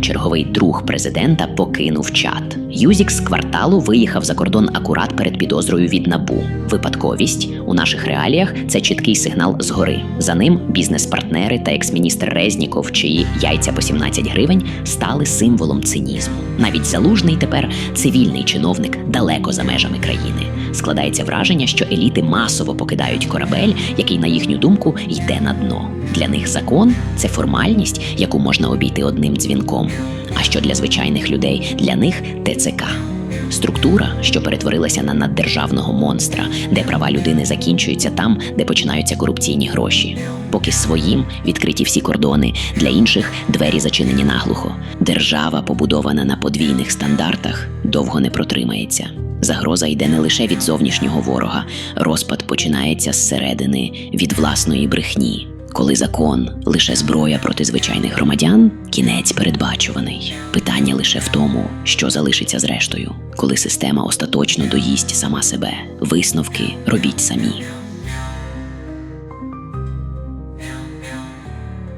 черговий друг президента покинув чат. Юзік з кварталу виїхав за кордон акурат перед підозрою від набу. Випадковість у наших реаліях це чіткий сигнал згори. За ним бізнес-партнери та екс-міністр Резніков, чиї яйця по 17 гривень стали символом цинізму. Навіть залужний тепер цивільний чиновник далеко за межами країни. Складається враження, що еліти масово покидають корабель, який, на їхню думку, йде на дно. Для них закон це формальність, яку можна обійти одним дзвінком. А що для звичайних людей, для них ТЦК. Структура, що перетворилася на наддержавного монстра, де права людини закінчуються там, де починаються корупційні гроші. Поки своїм відкриті всі кордони, для інших двері зачинені наглухо. Держава, побудована на подвійних стандартах, довго не протримається. Загроза йде не лише від зовнішнього ворога, розпад починається зсередини від власної брехні. Коли закон лише зброя проти звичайних громадян, кінець передбачуваний. Питання лише в тому, що залишиться зрештою, коли система остаточно доїсть сама себе. Висновки робіть самі.